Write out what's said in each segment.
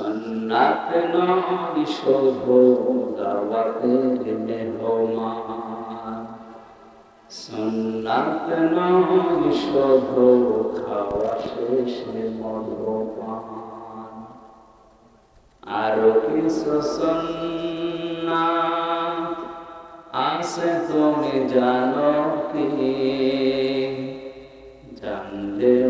সন্ন্যাত নয় শোভ দাওয়াতের মেহমান। সন্ন্যাত নয় শোভ খাওয়া শেষে মধুপান আরও কিছু সন্ন্যাত আছে তুমি জানো কি? জানলেও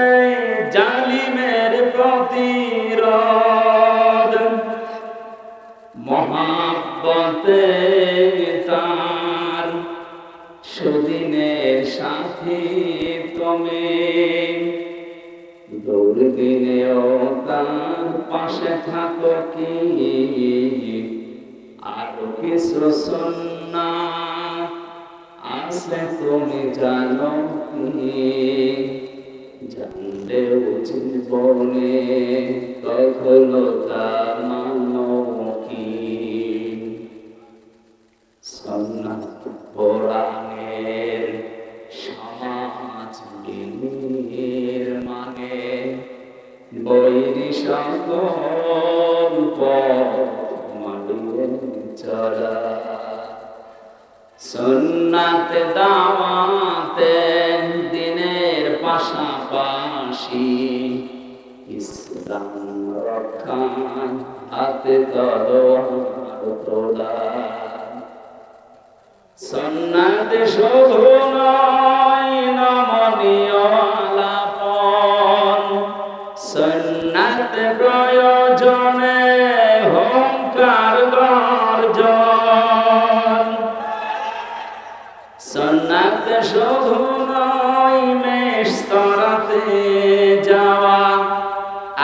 মহাব্বতে তার। সুদিনের সাথী তুমি দুর্দিনেও তার পাশে থাকো কি? আরও কিছু সন্না আছে তুমি জানো কি? জানলেও জীবনে কখনো তা সন্ন্যাত দাওয়াতে দিনের পাশাপাশি ইসলাম রক্ষায় হাতে তলোয়ার তোলা। সন্ন্যাত শুধু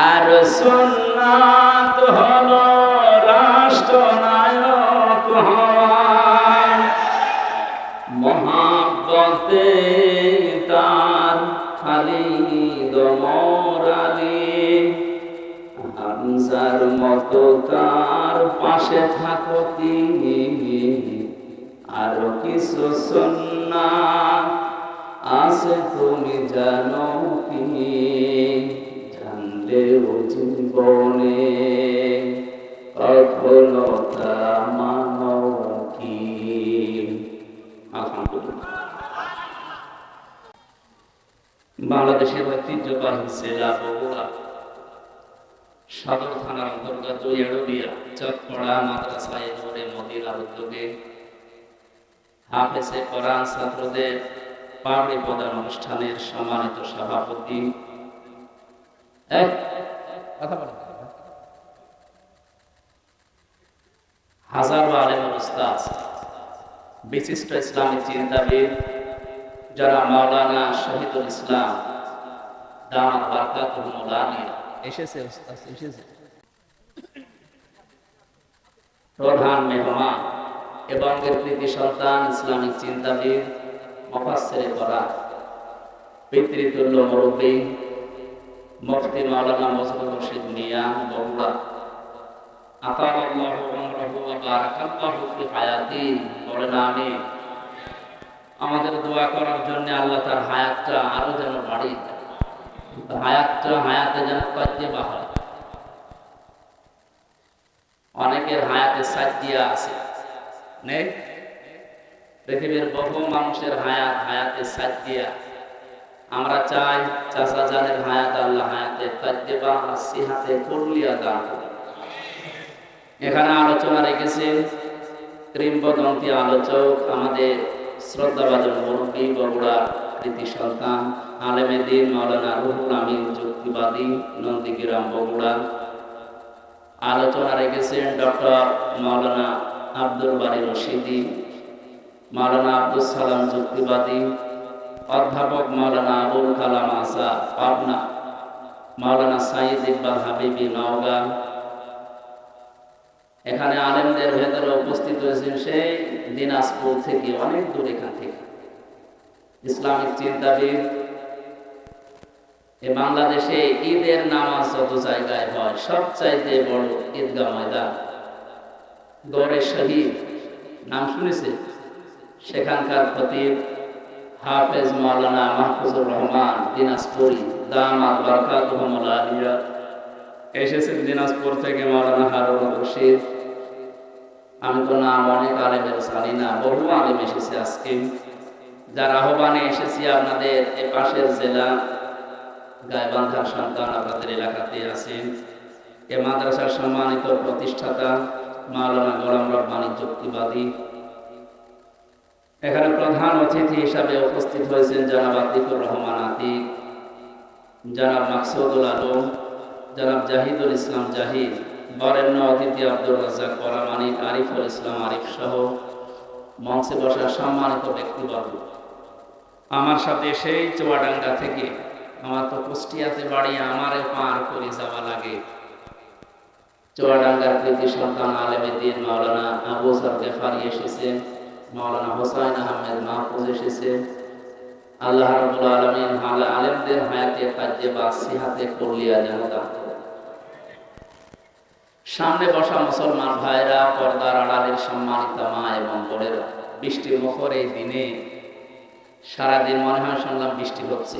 আর সন্ন্যাত হলো রাষ্ট্রনায়ক মহাব্বতে তার খালি দমরালি হামজার মতো তার পাশে থাকো কি আরও কিছু সন্না আছে তুমি জানো কি? জানলেও জীবনে। কি? বাংলাদেশের ঐতিহ্যবাহী জেলা বগুড়া সদর থানার অন্তর্গত এড়বিয়া চকপড়া মাদ্রাসায় নূরে মদিনার উদ্যোগে কোরআন ছাত্রদের পাবড়ি প্রদান অনুষ্ঠানের সম্মানিত সভাপতি বিশিষ্ট ইসলামী চিন্তাবিদ, যারা শহীদুল ইসলাম এসেছে প্রধান মেহমান এবং এর কৃতি সন্তান, ইসলামিক চিন্তাবিদ মফাসের করা, পিতৃতুল্য মুরব্বী মিয়া ওয়া বারাকাল্লাহু ফি হায়াতি। আমিন। আমাদের দোয়া করার জন্য আল্লাহ তার হায়াতটা আরও যেন দেয় হায়াতটা হায়াতে যেন কাজে বাহার অনেকের হায়াতে সাজিয়া আছে। নেই পৃথিবীর বহু মানুষের হায়াত হায়াতে সাজিয়া আমরা চাই চাষা জানের হায়াত, আল্লাহ হায়াতে সিহাতে করলিয়া দান এখানে আলোচনা রেখেছেন কিংবদন্তি আলোচক, আমাদের শ্রদ্ধাভাজন মুরব্বী বগুড়ার কৃতি সন্তান, আলেমে দিন মৌলানা রুহুল আমিন যুক্তিবাদী নন্দীগ্রাম, বগুড়া। আলোচনা রেখেছেন ডক্টর মৌলানা আব্দুল বাড়ি রশিদি মৌলানা আব্দুল সালাম যুক্তিবাদী অধ্যাপক মাওলানা আবুল কালাম আসাদ পাবনা। মাওলানা সাইদ ইকবাল হাবিবি নওগাঁ। এখানে আলেমদের ভেতরে উপস্থিত হয়েছেন সেই দিনাজপুর থেকে, অনেক দূর এখান থেকে। ইসলামিক চিন্তাবিদ। এ বাংলাদেশে ঈদের নামাজ যত জায়গায় হয়? সবচাইতে বড় ঈদগাহ ময়দান। গড়ে শহীদ, নাম শুনেছে সেখানকার খতিব। হাফেজ মাওলানা মাহফুজুর রহমান, দিনাজপুরি, দামাত বারকাতুহুমুল আলিয়া এসেছেন দিনাজপুর থেকে মাওলানা হারুন রশিদ। আমি তো নাম অনেক আলেমের জানি না বহু আলেম এসেছে আজকে। যার আহ্বানে এসেছি আপনাদের এ পাশের জেলা গায়বান্ধার সন্তান আপনাদের এলাকাতে আছেন। এ মাদ্রাসার সম্মানিত প্রতিষ্ঠাতা মাওলানা গোলাম রব্বানি যুক্তিবাদী এখানে প্রধান অতিথি হিসাবে উপস্থিত হয়েছেন জনাব আতিকুর রহমান আতিক জনাব মাকসুদুল আলম, জনাব জাহিদুল ইসলাম জাহিদ, বরেণ্য অতিথি আব্দুল রাজাক পরামানিক আরিফুল ইসলাম আরিফ সহ মঞ্চে বসার সম্মানিত ব্যক্তিবর্গ। আমার সাথে সেই চুয়াডাঙ্গা থেকে আমার তো কুষ্টিয়াতে বাড়ি আমারে পার করে যাওয়া লাগে। চুয়াডাঙ্গার কৃতি সন্তান আলেমেদ্দিন মাওলানা আবু গেফারি এসেছেন। হোসাইন আহমেদ মাহফুজ এসেছে। আল্লাহ আলেমদের হায়াতে, কাজে বা সিহাতে সামনে বসা মুসলমান ভাইরা, পর্দার আড়ালের সম্মানিত মা এবং বোনেরা, বৃষ্টির মুখর এই দিনে সারাদিন মনে হয় শুনলাম বৃষ্টি হচ্ছে।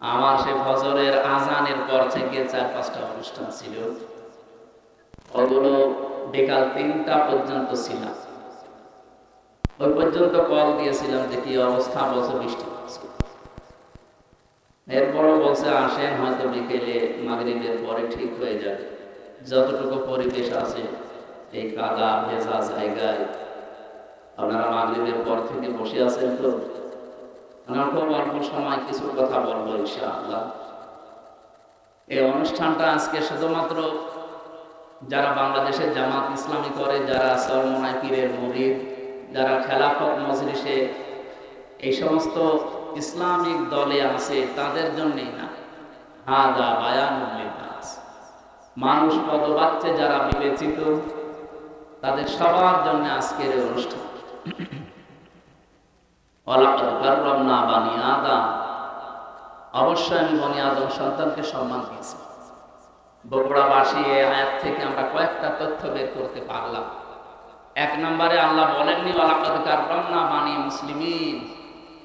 আমার সে ফজরের আজানের পর থেকে চার পাঁচটা অনুষ্ঠান ছিল। ওগুলো বিকাল তিনটা পর্যন্ত ছিলাম। ওই পর্যন্ত কল দিয়েছিলাম যে কি অবস্থা বলছে বৃষ্টি এরপরও বলছে, আসেন, হয়তো বিকেলে মাগরিবের পরে ঠিক হয়ে যাবে। যতটুকু পরিবেশ আছে, এই কাদা, ভেজা জায়গায়। আপনারা মাগরিবের পর থেকে বসে আছেন তো? আমার খুব অল্প সময় কিছু কথা বলব ইনশাআল্লাহ। এই অনুষ্ঠানটা আজকে শুধুমাত্র যারা বাংলাদেশের জামাত ইসলামী করে, যারা সরমনায় পীরের মরিদ যারা খেলাফত মজলিসে এই সমস্ত ইসলামিক দলে আছে, তাদের জন্যই না। হাদা বায়ানুল্লিন নাস মানুষ পদবাচ্চে যারা বিবেচিত, তাদের সবার জন্য আজকের এই অনুষ্ঠান। অবশ্যই আমি বনি আদম সন্তানকে সম্মান দিয়েছি। বগুড়াবাসী এই আয়াত থেকে আমরা কয়েকটা তথ্য বের করতে পারলাম। এক নম্বরে আল্লাহ বলেননি কাররামনা বানি মুসলিমিন।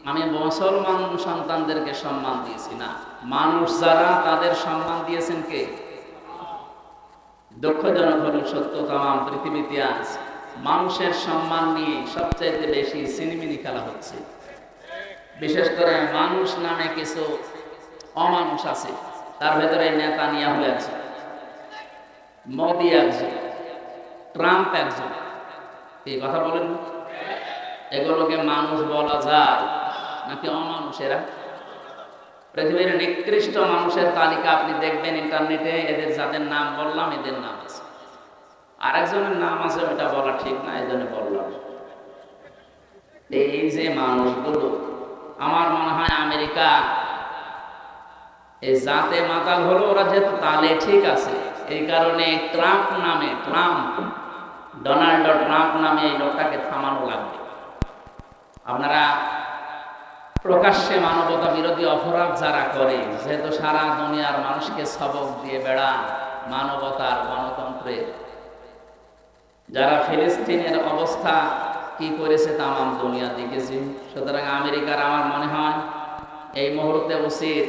আমি মুসলমান সন্তানদেরকে সম্মান দিয়েছি না। মানুষ যারা তাদের সম্মান দিয়েছেন কে? দুঃখজনক হলেও সত্য তাম, পৃথিবীতে আজ মানুষের সম্মান নিয়ে সবচাইতে বেশি সিনেমিনি খেলা হচ্ছে। বিশেষ করে মানুষ নামে কিছু অমানুষ আছে, তার ভেতরে নেতা নিয়া হয়ে আছে মোদি একজন, ট্রাম্প একজন এই কথা বলেন এগুলোকে মানুষ বলা যায় নাকি অমানুষেরা? পৃথিবীর নিকৃষ্ট মানুষের তালিকা আপনি দেখবেন ইন্টারনেটে, এদের যাদের নাম বললাম, এদের নাম আছে। আরেকজনের নাম আছে, ওটা বলা ঠিক না এই জন্য বললাম। এই যে মানুষগুলো, আমার মনে হয় আমেরিকা এই জাতে মাতাল হলো, ওরা যেহেতু তালে ঠিক আছে, এই কারণে ট্রাম্প নামে, ট্রাম্প ডোনাল্ড ট্রাম্প নামে এই লোকটাকে থামানো লাগবে। আপনারা প্রকাশ্যে মানবতা বিরোধী অপরাধ যারা করে, যেহেতু সারা দুনিয়ার মানুষকে সবক দিয়ে বেড়া মানবতার গণতন্ত্রের যারা ফিলিস্তিনের অবস্থা কি করেছে তামাম দুনিয়া দেখেছি। সুতরাং আমেরিকার আমার মনে হয়, এই মুহূর্তে উচিত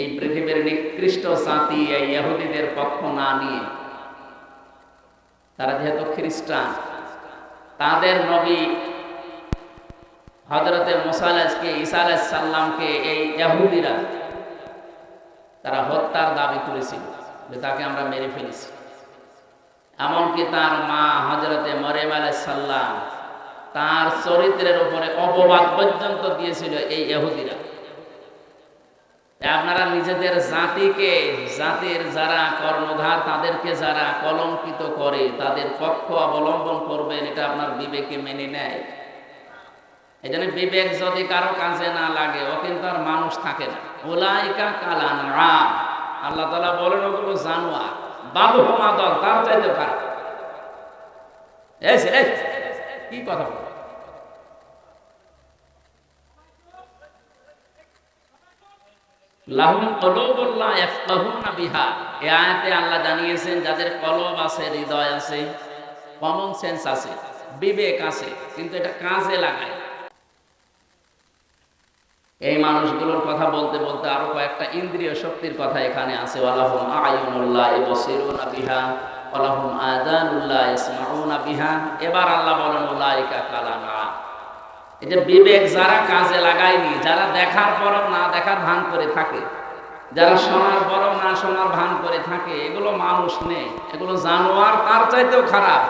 এই পৃথিবীর নিকৃষ্ট জাতি, এই ইহুদিদের পক্ষ না নিয়ে তারা যেহেতু খ্রিস্টান, তাদের নবী হজরতে মোসালাজকে ঈসা আলাইসাল্লামকে এই ইহুদিরা, তারা হত্যার দাবি করেছিল যে তাকে আমরা মেরে ফেলেছি। এমনকি তার মা হজরতে মরেম আলাইসাল্লাম তার চরিত্রের উপরে অপবাদ পর্যন্ত দিয়েছিল এই ইহুদিরা। আপনারা নিজেদের জাতিকে জাতির যারা কর্ণধার তাদেরকে যারা কলঙ্কিত করে তাদের পক্ষ অবলম্বন করবেন এটা আপনার বিবেকে মেনে নেয় এই জন্য বিবেক যদি কারও কাজে না লাগে ও কিন্তু আর মানুষ থাকে না ওলাইকা কালান রাম আল্লাহ তালা বলেন ওগুলো জানোয়ার বাবু হোমা দল তার চাইতে এই, কি কথা বল লাহুম কলুবুল্লাহ ইয়াফকাহুনা বিহা। এই আয়াতে আল্লাহ জানিয়েছেন, যাদের কলব আছে, হৃদয় আছে কমন সেন্স আছে, বিবেক আছে, কিন্তু এটা কাজে লাগায়। এই মানুষগুলোর কথা বলতে বলতে আরও কয়েকটা ইন্দ্রিয় শক্তির কথা এখানে আছে। ওয়ালাহুম আয়ুনুল্লাহ ইবসিরুনা বিহা, ওয়ালাহুম আযানুল্লাহ ইসমাউনা বিহা। এবার আল্লাহ বলেন, উলাইকা কালানা এই যে বিবেক যারা কাজে লাগায়নি, যারা দেখার পরও না দেখার ভান করে থাকে, যারা শোনার পরও না শোনার ভান করে থাকে, এগুলো মানুষ নেই, এগুলো জানোয়ার তার চাইতেও খারাপ।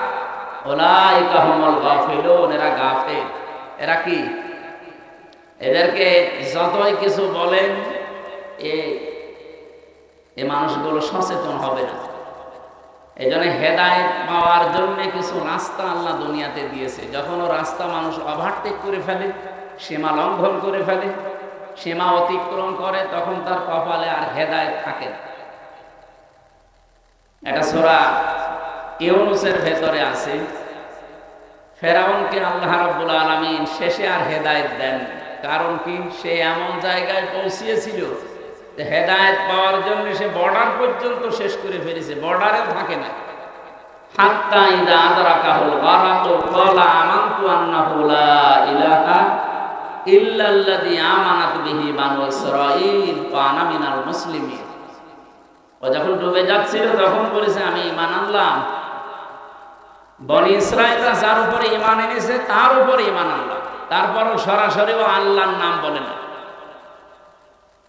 ওলাইকা হুমুল গাফিলুন, এরা গাফেল। এরা কি? এদেরকে যতই কিছু বলেন এ মানুষগুলো সচেতন হবে না। এই জন্য হেদায়ত পাওয়ার জন্য কিছু রাস্তা আল্লাহ দুনিয়াতে দিয়েছে। যখন ও রাস্তা মানুষ ওভারটেক করে ফেলে, সীমা লঙ্ঘন করে ফেলে, সীমা অতিক্রম করে, তখন তার কপালে আর হেদায়ত থাকে এটা সোরা ইউনুসের ভেতরে আছে। ফেরাউনকে আল্লাহ রাব্বুল আলামিন শেষে আর হেদায়ত দেন কারণ কি? সে এমন জায়গায় পৌঁছিয়েছিল হেদায়েত পাওয়ার জন্য সে বর্ডার পর্যন্ত শেষ করে ফেলেছে বর্ডারেও থাকে না। হাত্তা ইদা আমানতু ইলাহা আমানাত বিহি বানু ইসরাঈল মিনাল মুসলিমিন। ও যখন ডুবে যাচ্ছিল, তখন বলেছে, আমি ঈমান আনলাম। বনি ইসরায়েলরা যার উপরে ইমান এনেছে, তার উপরে ইমান আনলাম। তারপরও সরাসরি ও আল্লাহর নাম বলে না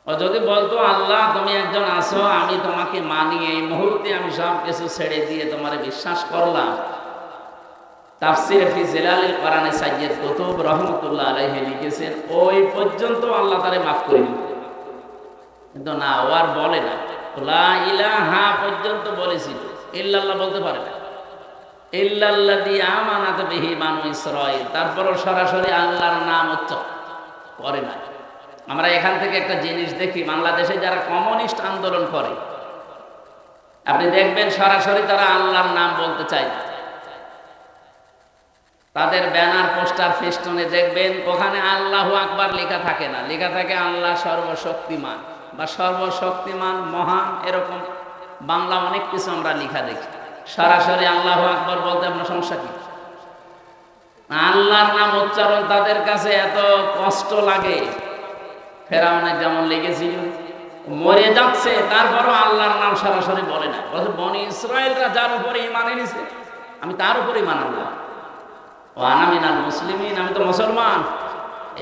ও যদি বলতো, আল্লাহ, তুমি একজন আসো আমি তোমাকে মানি, এই মুহূর্তে আমি সব কিছু ছেড়ে দিয়ে তোমার বিশ্বাস করলাম। তাফসির ফি জিলালিল কোরআনে কুতুব রহমাতুল্লাহ আলাইহি লিখেছেন, ওই পর্যন্ত আল্লাহ তারে মাফ করে কিন্তু না, ও আর বলে না। লা ইলাহা পর্যন্ত বলেছিল ইল্লাল্লাহ বলতে পারে না। ইল্লাল্লাযী আমানাত বিহি বানু ইসরাঈল। তারপরও সরাসরি আল্লাহর নাম উচ্চ করে না। আমরা এখান থেকে একটা জিনিস দেখি, বাংলাদেশে যারা কমিউনিস্ট আন্দোলন করে, আপনি দেখবেন সরাসরি তারা আল্লাহর নাম বলতে চায়। তাদের ব্যানার, পোস্টার, ফেস্টনে দেখবেন, ওখানে আল্লাহ আকবার লেখা থাকে না। লেখা থাকে আল্লাহ সর্বশক্তিমান বা সর্বশক্তিমান, মহান, এরকম। বাংলা অনেক কিছু আমরা লেখা দেখি। সরাসরি আল্লাহ আকবর বলতে আপনার সমস্যা কি? আল্লাহর নাম উচ্চারণ তাদের কাছে এত কষ্ট লাগে। ফেরাউনের যেমন লেগেছিল, মরে যাচ্ছে, তারপরও আল্লাহর নাম সরাসরি বলে না। বলছে, বনি ইসরায়েলরা যার উপরে ইমান এনেছে, আমি তার উপরে ইমান আনলাম। ও আনামিনাল মুসলিমিন, আমি তো মুসলমান।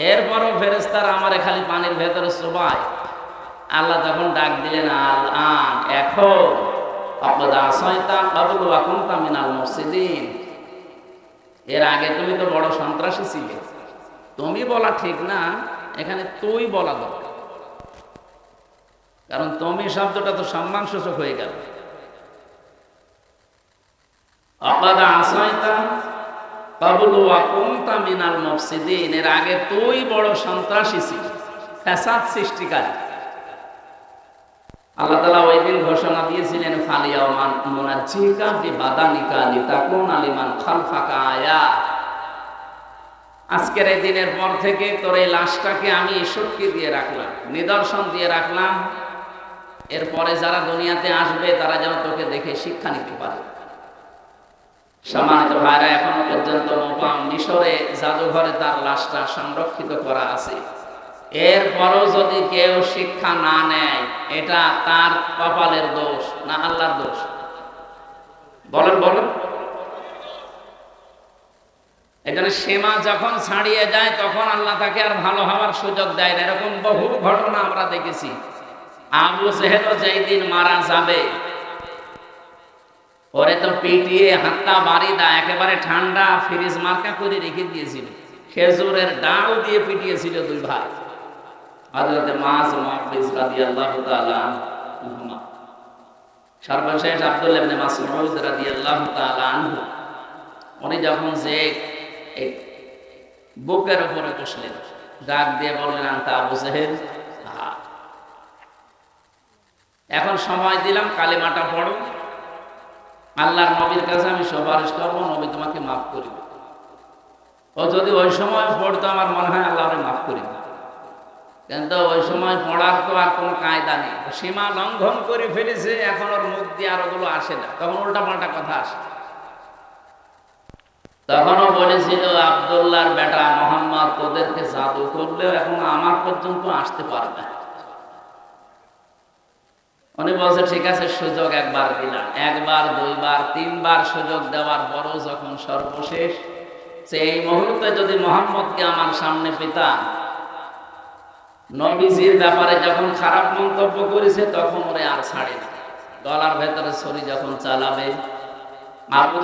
এরপরও ফেরেস্তারা আমারে খালি পানির ভেতরে সবাই আল্লাহ তখন ডাক দিলেন, আল আন, এখন এর আগে তুমি তো বড় সন্ত্রাসী ছিলে। তুমি বলা ঠিক না এখানে তুই বলা দরকার। কারণ তুমি শব্দটা তো সম্মানসূচক হয়ে গেল। মিনাল মুফসিদিন, এর আগে তুই বড় সন্ত্রাসী ছিল, ফ্যাসাদ সৃষ্টিকারী। আল্লাহ তালা ওই দিন ঘোষণা দিয়েছিলেন ফালিয়া মান মুনাজ্জিকা বি বাদানিকা লিতাকুন আলিমান আয়া আজকের এই দিনের পর থেকে তোর এই লাশটাকে আমি শক্তি দিয়ে রাখলাম, নিদর্শন দিয়ে রাখলাম। এরপরে যারা দুনিয়াতে আসবে, তারা যেন তোকে দেখে শিক্ষা নিতে পারে। সম্মানিত ভাইরা, এখনও পর্যন্ত মোকাম মিশরে জাদুঘরে তার লাশটা সংরক্ষিত করা আছে। এরপরও যদি কেউ শিক্ষা না নেয়, এটা তার কপালের দোষ না আল্লাহর দোষ। বলেন বলেন। এখানে সীমা যখন ছাড়িয়ে যায়, তখন আল্লাহ তাকে আর ভালো হওয়ার সুযোগ দেয় না। এরকম বহু ঘটনা আমরা দেখেছি। আবু সেহেদ যেই দিন মারা যাবে ওরে তো পিটিয়ে হাতটা বাড়ি দা একেবারে ঠান্ডা ফ্রিজ মার্কা করে রেখে দিয়েছিল। খেজুরের ডাল দিয়ে পিটিয়েছিল দুই ভাই। হযরতে মাস মুহাফিজ তাআলা আনহুমা। সর্বশেষ আব্দুল্লাহ ইবনে মাসউদ রাদিয়াল্লাহু তাআলা উনি যখন যে বুকের উপরে বসলেন ডাক দিয়ে বললেন, আন্তা আবু জেহেল? এখন সময় দিলাম, কালিমাটা পড়ো। আল্লাহর নবীর কাছে আমি সুপারিশ করব, নবী তোমাকে মাফ করিব। ও যদি ওই সময় পড়তো, আমার মনে হয় আল্লাহ মাফ করিব। কিন্তু ওই সময় পড়ার তো আর কোনো কায়দা নেই। সীমা লঙ্ঘন করে ফেলেছে, এখন ওর মুখ দিয়ে আর ওগুলো আসে না। তখন উল্টা পাল্টা কথা আসে। তখনও বলেছিল, আবদুল্লাহর বেটা মোহাম্মদ তোদেরকে জাদু করলেও এখন আমার পর্যন্ত আসতে পারবে উনি বলছে, ঠিক আছে, সুযোগ একবার দিলাম। একবার, দুইবার, তিনবার সুযোগ দেওয়ার পরও যখন সর্বশেষ সে এই মুহূর্তে যদি মোহাম্মদকে আমার সামনে পেতাম, নবীজির ব্যাপারে যখন খারাপ মন্তব্য করেছে, তখন ওরে আর ছাড়ে না। গলার ভেতরে ছড়ি যখন চালাবে আবু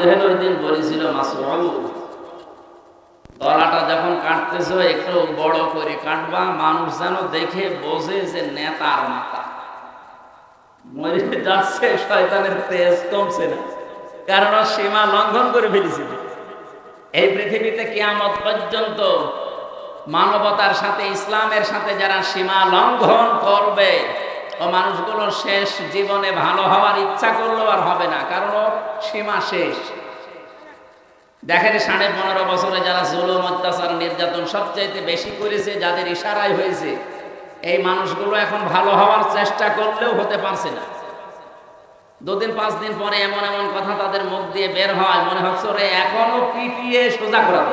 দিন বলেছিল গলাটা যখন কাটতেছ, একটু বড় করে কাটবা, মানুষ যেন দেখে বোঝে যে যাচ্ছে, শয়তানের তেজ কমছে না, কারণ সীমা লঙ্ঘন করে ফেলেছিল এই পৃথিবীতে কিয়ামত পর্যন্ত মানবতার সাথে, ইসলামের সাথে যারা সীমা লঙ্ঘন করবে ও মানুষগুলো শেষ জীবনে ভালো হওয়ার ইচ্ছা করলেও আর হবে না, কারণ ওর সীমা শেষ। দেখেন সাড়ে পনেরো বছরে যারা জুলুম, অত্যাচার, নির্যাতন সবচাইতে বেশি করেছে, যাদের ইশারায় হয়েছে, এই মানুষগুলো এখন ভালো হওয়ার চেষ্টা করলেও হতে পারছে না। দুদিন, পাঁচ দিন পরে এমন এমন কথা তাদের মুখ দিয়ে বের হয়, মনে হচ্ছে ওরে এখনও পিটিয়ে সোজা করা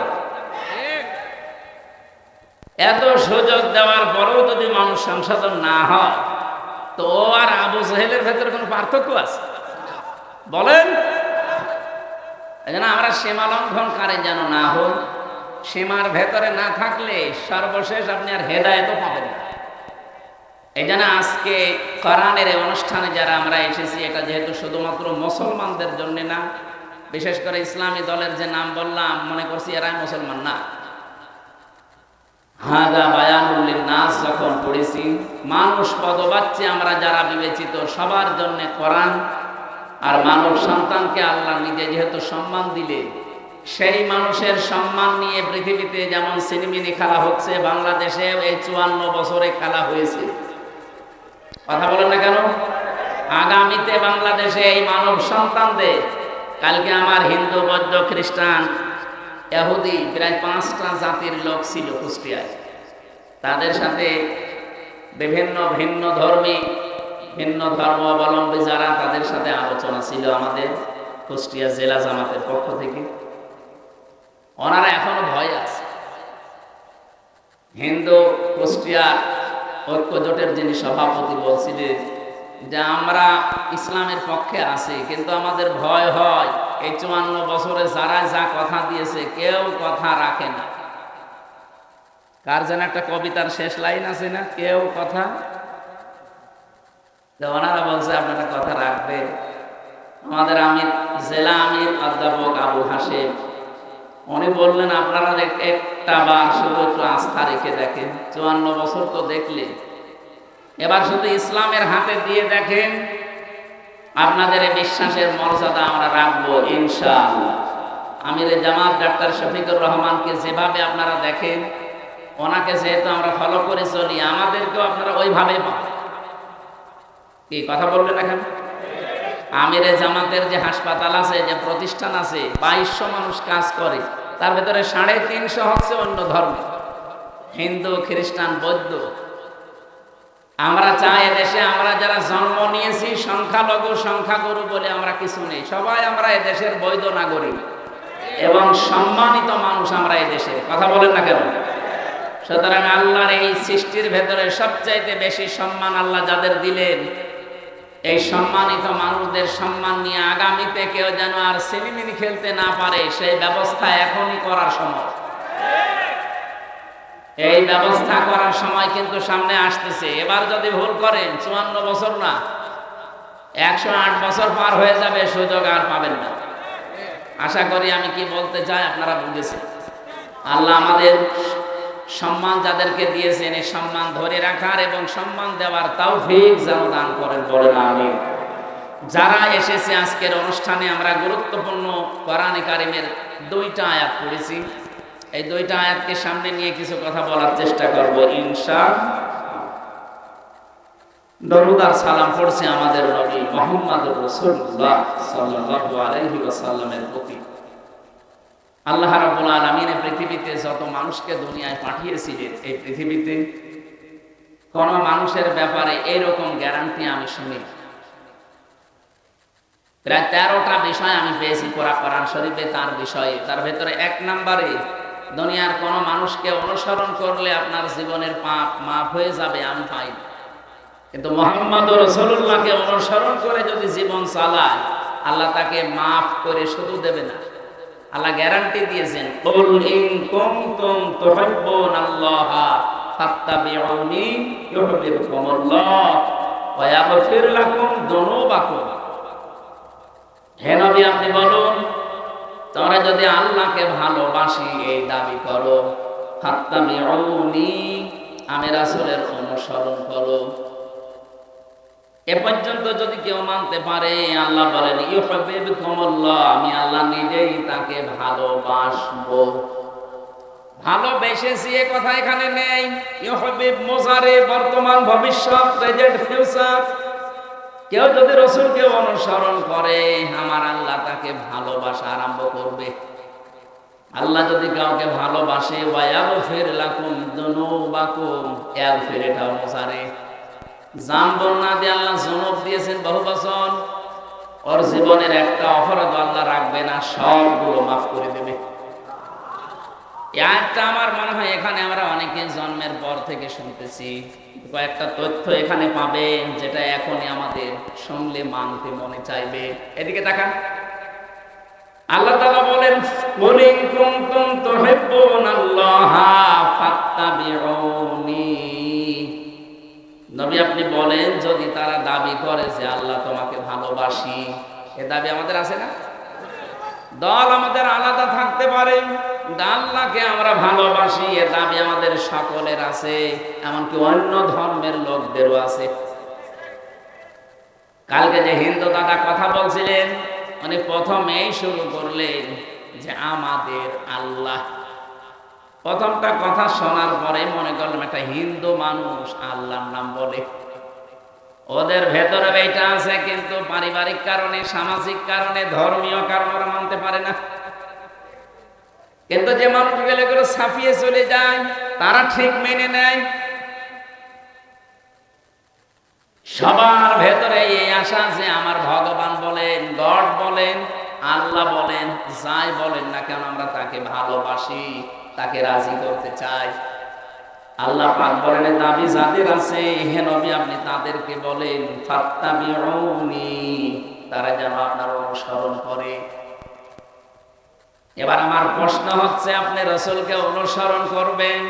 এত সুযোগ দেওয়ার পরেও যদি মানুষ সংশোধন না হয় তো আর আবু সাহেলের ভেতরে কোনো পার্থক্য আছে? বলেন। আমরা সীমা লঙ্ঘনকারী যেন না হই, সীমার ভেতরে না থাকলে সর্বশেষ আপনি আর হেদায়তও পাবেন না। এই জন্য আজকে কোরআনের অনুষ্ঠানে যারা আমরা এসেছি, এটা যেহেতু শুধুমাত্র মুসলমানদের জন্য না, বিশেষ করে ইসলামী দলের যে নাম বললাম, মনে করছি এরাই মুসলমান না। হাদা বায়ানুল্লিন নাস যখন পড়েছি, মানুষ পদবাচ্চে আমরা যারা বিবেচিত, সবার জন্য কোরআন আর মানব সন্তানকে আল্লাহ নিজে যেহেতু সম্মান দিলে, সেই মানুষের সম্মান নিয়ে পৃথিবীতে যেমন সিনেমিনি খেলা হচ্ছে বাংলাদেশে এই চুয়ান্ন বছরে খেলা হয়েছে। কথা বলেন না কেন? আগামীতে বাংলাদেশে এই মানব সন্তানদের, কালকে আমার হিন্দু, বৌদ্ধ, খ্রিস্টান এহুদি, প্রায় পাঁচটা জাতির লোক ছিল কুষ্টিয়ায়। তাদের সাথে বিভিন্ন ভিন্ন ধর্মী, ভিন্ন ধর্ম অবলম্বী যারা তাদের সাথে আলোচনা ছিল আমাদের কুষ্টিয়া জেলা জামাতের পক্ষ থেকে। ওনারা এখনও ভয় আছে। হিন্দু, কুষ্টিয়া ঐক্য জোটের যিনি সভাপতি বলছিলেন যে, আমরা ইসলামের পক্ষে আছি, কিন্তু আমাদের ভয় হয় এই চুয়ান্ন বছরে যারা যা কথা দিয়েছে, কেউ কথা রাখে না। কার যেন একটা কবিতার শেষ লাইন আছে না? কেউ কথা? ওনারা বলছে, আপনারা কথা রাখবে আমাদের আমির, জেলা আমির অধ্যাপক আবু হাসেম উনি বললেন, আপনারা একটা বার শুধু একটু আস্থা রেখে দেখেন। চুয়ান্ন বছর তো দেখলে এবার শুধু ইসলামের হাতে দিয়ে দেখেন আপনাদের এই বিশ্বাসের মর্যাদা আমরা রাখব, ইনশাআল্লাহ। আমির জামাত ডাক্তার শফিকুর রহমানকে যেভাবে আপনারা দেখেন, ওনাকে যেহেতু আমরা ফলো করে চলি, আমাদেরকেও আপনারা ওইভাবে কি, কথা বলবেন এখন আমিরে জামাতের যে হাসপাতাল আছে, যে প্রতিষ্ঠান আছে, বাইশশো মানুষ কাজ করে, তার ভেতরে সাড়ে তিনশো হচ্ছে অন্য ধর্ম। হিন্দু, খ্রিস্টান, বৌদ্ধ। আমরা চাই এদেশে আমরা যারা জন্ম নিয়েছি, সংখ্যালঘু, সংখ্যাগুরু বলে আমরা কিছু নেই। সবাই আমরা এদেশের বৈধ নাগরিক এবং সম্মানিত মানুষ আমরা এদেশে। কথা বলেন না কেন? সুতরাং আল্লাহর এই সৃষ্টির ভেতরে সবচাইতে বেশি সম্মান আল্লাহ যাদের দিলেন, এই সম্মানিত মানুষদের সম্মান নিয়ে আগামীতে কেউ যেন আর সিনেমিনি খেলতে না পারে, সেই ব্যবস্থা এখনই করার সময়। এই ব্যবস্থা করার সময় কিন্তু সামনে আসতেছে। এবার যদি ভুল করেন, চুয়ান্ন বছর না, একশো আট বছর পার হয়ে যাবে, সুযোগ আর পাবেন না। আশা করি আমি কি বলতে চাই, আপনারা বুঝেছেন। আল্লাহ আমাদের সম্মান যাদেরকে দিয়েছেন, এই সম্মান ধরে রাখার এবং সম্মান দেওয়ার তাও যেন দান করেন, বলেন আমি যারা এসেছে আজকের অনুষ্ঠানে, আমরা গুরুত্বপূর্ণ কোরআনে দুইটা আয়াত পড়েছি। এই দুইটা আয়াতকে সামনে নিয়ে কিছু কথা বলার চেষ্টা করব ইনশা দরুদ আর সালাম পড়ছে আমাদের নবী মোহাম্মদ রাসূলুল্লাহ সাল্লাল্লাহু আলাইহি ওয়াসাল্লামের প্রতি। আল্লাহ রাব্বুল আলামিন এই পৃথিবীতে যত মানুষকে দুনিয়ায় পাঠিয়েছিলেন, এই পৃথিবীতে কোন মানুষের ব্যাপারে এরকম গ্যারান্টি আমি শুনি প্রায় তেরোটা বিষয় আমি পেয়েছি কোরআন শরীফে, তার বিষয়ে। তার ভেতরে এক নম্বরে দুনিয়ার কোন মানুষকে অনুসরণ করলে আপনার জীবনের পাপ মাফ হয়ে যাবে আমি পাই কিন্তু মোহাম্মদ রসুল্লাহকে অনুসরণ করে যদি জীবন চালায়, আল্লাহ তাকে মাফ করে শুধু দেবে না। আল্লাহ গ্যারান্টি দিয়েছেন, কুল ইন কুনতুম তুহিব্বুনাল্লাহ ফাত্তাবিউনি ইউহিব্বুকুমুল্লাহ ওয়া ইয়াগফির লাকুম যুনুবাকুম হে নবী, আপনি বলুন তোমরা যদি আল্লাহকে ভালোবাসি, এই দাবি করো। ফাত্তাবিউনি, আমি রাসূলের অনুসরণ করো। এ পর্যন্ত যদি কেউ মানতে পারে, আল্লাহ বলেন ইউহিব্বুকুমুল্লাহ আমি আল্লাহ নিজেই তাকে ভালোবাসবো। ভালোবেসেছি, এ কথা এখানে নেই। ইউহিব্বুব মোজারে বর্তমান ভবিষ্যৎ, প্রেজেন্ট ফিউচার। কেউ যদি রসুলকে অনুসরণ করে, আমার আল্লাহ তাকে ভালোবাসা আরম্ভ করবে। আল্লাহ যদি কাউকে ভালোবাসে ওয়ায়াগফির লাকুম মোজারে জাম্বর না দিয়ে আল্লাহ জনব দিয়েছেন বহু বছর ওর জীবনের একটা অপরাধ আল্লাহ রাখবে না, সবগুলো মাফ করে দেবে। একটা আমার মনে হয় এখানে আমরা অনেকে জন্মের পর থেকে শুনতেছি। কয়েকটা তথ্য এখানে পাবে যেটা এখনই আমাদের শুনলে মানতে মনে চাইবে। এদিকে তাকান। আল্লাহ তাআলা বলেন কুলিন কুনতুম তুহিব্বুনাল্লাহা ফাত্তাবিউনি। নবী আপনি বলেন, যদি তারা দাবি করে যে আল্লাহ তোমাকে ভালোবাসি। এ দাবি আমাদের আছে না? দল আমাদের আলাদা থাকতে পারে। আল্লাহকে আমরা ভালোবাসি এ দাবি আমাদের সকলের আছে, এমনকি অন্য ধর্মের লোকদেরও আছে। কালকে যে হিন্দু দাদা কথা বলছিলেন, উনি প্রথমেই শুরু করলেন যে আমাদের আল্লাহ। প্রথমটা কথা শোনার পরে মনে করলাম একটা হিন্দু মানুষ আল্লাহর নাম বলে। ওদের ভেতরে এইটা আছে, কিন্তু পারিবারিক কারণে, সামাজিক কারণে, ধর্মীয় কারণে মানতে পারে না। কিন্তু যে মানুষ গেলে করে ছাপিয়ে চলে যায়, তারা ঠিক মেনে নেয়। সবার ভেতরে এই আশা যে আমার ভগবান বলেন, গড বলেন, আল্লাহ বলেন, যাই বলেন না কেন আমরা তাকে ভালোবাসি, তাকে রাজি করতে চাই। আল্লাহ পাক বলেন দাবি যাদের আছে, হে নবী, আপনি তাদেরকে বলেন, ফাত্তাবিউনি তারা যেন আপনার অনুসরণ করে। এবার আমার প্রশ্ন হচ্ছে, আপনি রসুলকে অনুসরণ করবেন?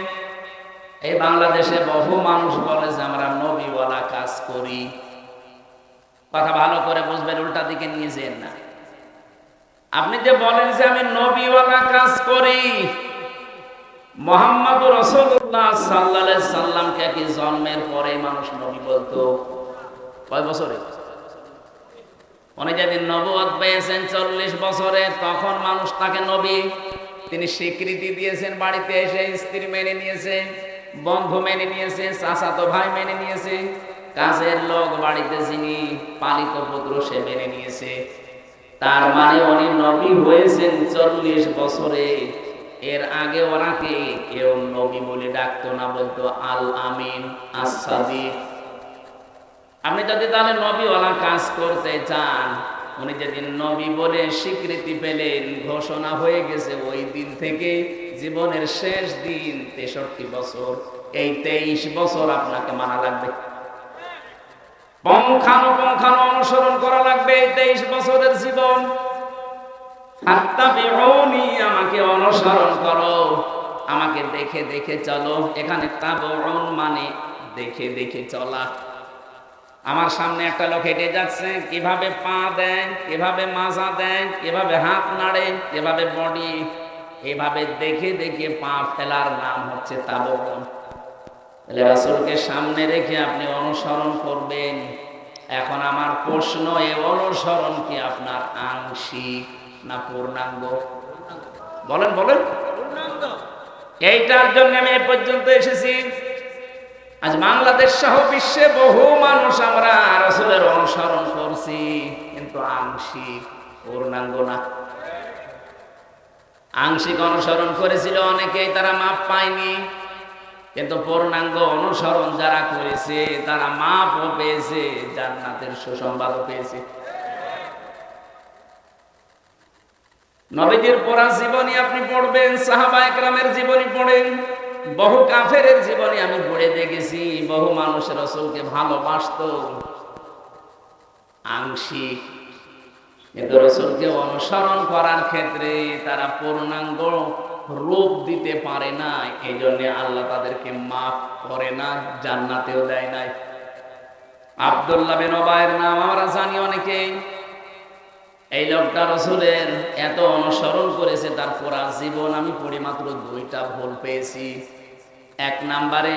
এই বাংলাদেশে বহু মানুষ বলে যে, আমরা নবীওয়ালা কাজ করি। কথা ভালো করে বুঝবেন, উল্টা দিকে নিয়ে যেন না। আপনি যে বলেন যে, আমি নবীওয়ালা কাজ করি। মোহাম্মদ রসুল্লাহ সাল্লাহ সাল্লামকে কি জন্মের পরে মানুষ নবী বলতো? কয় বছরে? উনি যেদিন নবুয়ত পেয়েছেন চল্লিশ বছরে, তখন মানুষ তাকে নবী। তিনি স্বীকৃতি দিয়েছেন বাড়িতে এসে, স্ত্রী মেনে নিয়েছে, বন্ধু মেনে নিয়েছে, চাচাতো ভাই মেনে নিয়েছে, কাজের লোক বাড়িতে যিনি পালিত পুত্র সে মেনে নিয়েছে। তার মানে উনি নবী হয়েছেন চল্লিশ বছরে। এর আগে ওনাকে কেউ নবী বলে ডাকতো না, বলতো আল আমিন আসাদিক আপনি যদি তাহলে নবীওয়ালা কাজ করতে চান, উনি যেদিন নবী বলে স্বীকৃতি পেলেন, ঘোষণা হয়ে গেছে ওই দিন থেকে জীবনের শেষ দিন, তেষট্টি বছর। এই তেইশ বছর আপনাকে মানা লাগবে। পঙ্খানো পঙ্খানো অনুসরণ করা লাগবে এই তেইশ বছরের জীবন। আমাকে অনুসরণ করো। আমাকে দেখে দেখে চলো। এখানে তাবউন মানে দেখে দেখে চলা। আমার সামনে একটা লোক হেঁটে যাচ্ছে কীভাবে পা দেয় কীভাবে মাজা দেয় কীভাবে হাত নাড়ে কীভাবে বডি এভাবে দেখে দেখে পা ফেলার নাম হচ্ছে তাহলে রাসূলকে সামনে রেখে আপনি অনুসরণ করবেন। এখন আমার প্রশ্ন এ অনুসরণ কি আপনার আংশিক না পূর্ণাঙ্গ? বলেন বলেন। এইটার জন্য আমি এ পর্যন্ত এসেছি। আজ বাংলাদেশ সহ বিশ্বে বহু মানুষ আমরা রসুলের অনুসরণ করছি, কিন্তু আংশিক পূর্ণাঙ্গ না। আংশিক অনুসরণ করেছিল অনেকেই, তারা মাপ পায়নি। কিন্তু পূর্ণাঙ্গ অনুসরণ যারা করেছে, তারা মাপও পেয়েছে, জান্নাতের সুসংবাদও পেয়েছে। নবীজির পড়া জীবনী আপনি পড়বেন সাহাবা একরামের জীবনী পড়েন। বহু কাফের জীবনী আমি পড়ে দেখেছি, বহু মানুষ রসুলকে ভালোবাসত। আংশিক। কিন্তু রসুলকে অনুসরণ করার ক্ষেত্রে তারা পূর্ণাঙ্গ রূপ দিতে পারে না এই জন্য আল্লাহ তাদেরকে মাফ করে না, জান্নাতেও দেয় নাই। আবদুল্লাহ বিন ওবায়ের নাম আমরা জানি অনেকেই এই লোকটা রসুলের এত অনুসরণ করেছে, তার পুরা জীবন আমি পড়ি মাত্র দুইটা ভুল পেয়েছি। এক নাম্বারে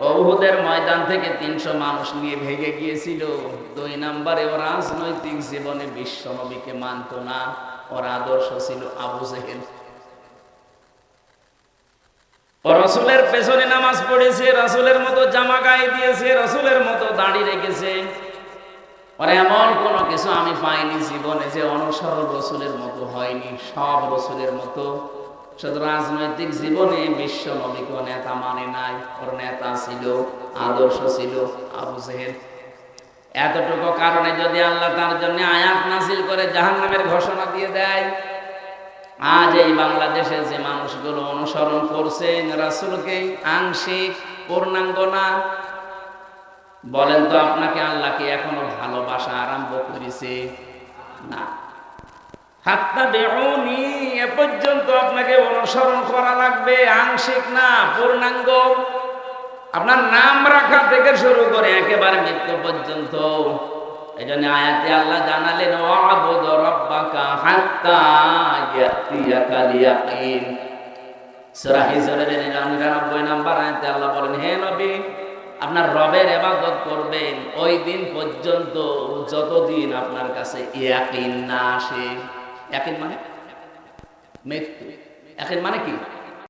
অহুদের ময়দান থেকে তিনশো মানুষ নিয়ে ভেগে গিয়েছিল। দুই নাম্বারে ও রাজনৈতিক জীবনে বিশ্ব নবীকে মানত না। ওর আদর্শ ছিল আবু জেহেল। রসুলের পেছনে নামাজ পড়েছে, রসুলের মতো জামা গায়ে দিয়েছে, রসুলের মতো দাড়ি রেখেছে। আর এমন কোনো কিছু আমি পাইনি জীবনে যে অনুসরণ রসুলের মতো হয়নি, সব রসুলের মতো। শুধু রাজনৈতিক জীবনে বিশ্ব নবীকে নেতা মানে নাই, ওর নেতা ছিল, আদর্শ ছিল আবু জেহেল। এতটুকু কারণে যদি আল্লাহ তার জন্য আয়াত নাসিল করে জাহান নামের ঘোষণা দিয়ে দেয়, আজ এই বাংলাদেশে যে মানুষগুলো অনুসরণ করছেন রাসুলকে আংশিক পূর্ণাঙ্গ না, বলেন তো আপনাকে আল্লাহকে এখনও ভালোবাসা আরম্ভ করেছে? না। হাত্তা বেউনি এ পর্যন্ত আপনাকে অনুসরণ করা লাগবে, আংশিক না, পূর্ণাঙ্গ। আপনার নাম রাখা থেকে শুরু করে একেবারে মৃত্যু পর্যন্ত। এই জন্য আয়াতে আল্লাহ জানালেন, ওয়াবুদ রব্বাকা হাত্তা ইয়াতিয়াকাল ইয়াকিন সূরা হিজরের 99 নাম্বার আয়াতে আল্লাহ বলেন, হে আপনার রবের এবাদত করবেন। ওই দিন পর্যন্ত, যতদিন আপনার কাছে ইয়াকিন না আসে ইয়াকিন মানে? মৃত্যু একের মানে কি?